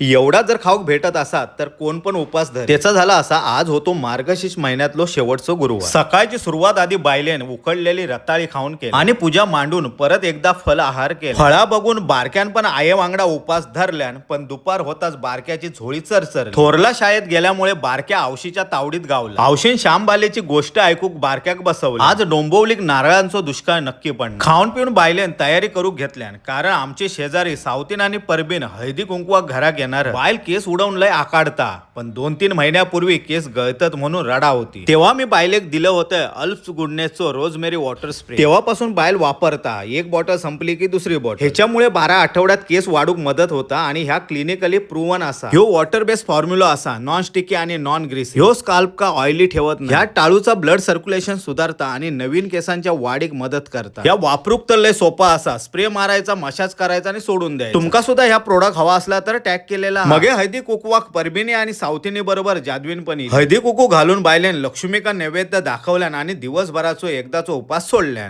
एवढा जर खाऊक भेटत असा तर कोण पण उपास धर त्याचा झाला असा आज होतो मार्गशीर्ष महिन्यातलो शेवटचं गुरुवार. सकाळची सुरुवात आधी बायलेन उकडलेली रताळी खाऊन केली. आणि पूजा मांडून परत एकदा फल आहार केला. फळा बघून बारक्यान पण आये वांगडा उपास धरल्यान पण दुपार होताच बारक्याची झोळी चरचर थोरला शाळेत गेल्यामुळे बारक्या आवशीच्या तावडीत गावला. आवशीन श्यामबालेची गोष्ट ऐकूक बारक्याक बसवली. आज डोंबवलीक नारळांचो दुष्काळ नक्की पण खाऊन पिऊन बायलेन तयारी करू घेतल्यान कारण आमचे शेजारी सावतीन आणि परबीन हळदी कुंकवा घरात येणार. बायल केस उडवून लय आकाडता पण दोन तीन महिन्यापूर्वी केस गळतात म्हणून रडा होती. तेव्हा मी बायलेक दिलं होतं अल्प्स गुडनेसचं रोजमेरी वॉटर स्प्रे. तेव्हापासून बायल वापरता एक बॉटल संपली की दुसरी बॉटल. ह्याच्यामुळे बारा आठवड्यात केस वाढूक मदत होता आणि ह्या क्लिनिकली प्रूव्हन असा. ह्यो वॉटर बेस्ड फॉर्म्युला असा नॉन स्टिकी आणि नॉन ग्रीस ह्यो स्काल्प का ऑइली ठेवत नाही. ह्या टाळूचा ब्लड सर्क्युलेशन सुधारता आणि नवीन केसांच्या वाढीक मदत करता. या वापरूक तर लय सोपा असा स्प्रे मारायचा मशाज करायचा आणि सोडून द्यायचा. तुमका सुद्धा ह्या प्रोडक्ट हवा असला तर टॅग केलेला मगे हळदी कुकवाक परबिनी आणि सावतीनी बरोबर जादवीन पण. हळदी कुकू घालून बायलेन लक्ष्मीका नैवेद्य दाखवल्यान आणि दिवसभराचो एकदाचो उपास सोडल्यान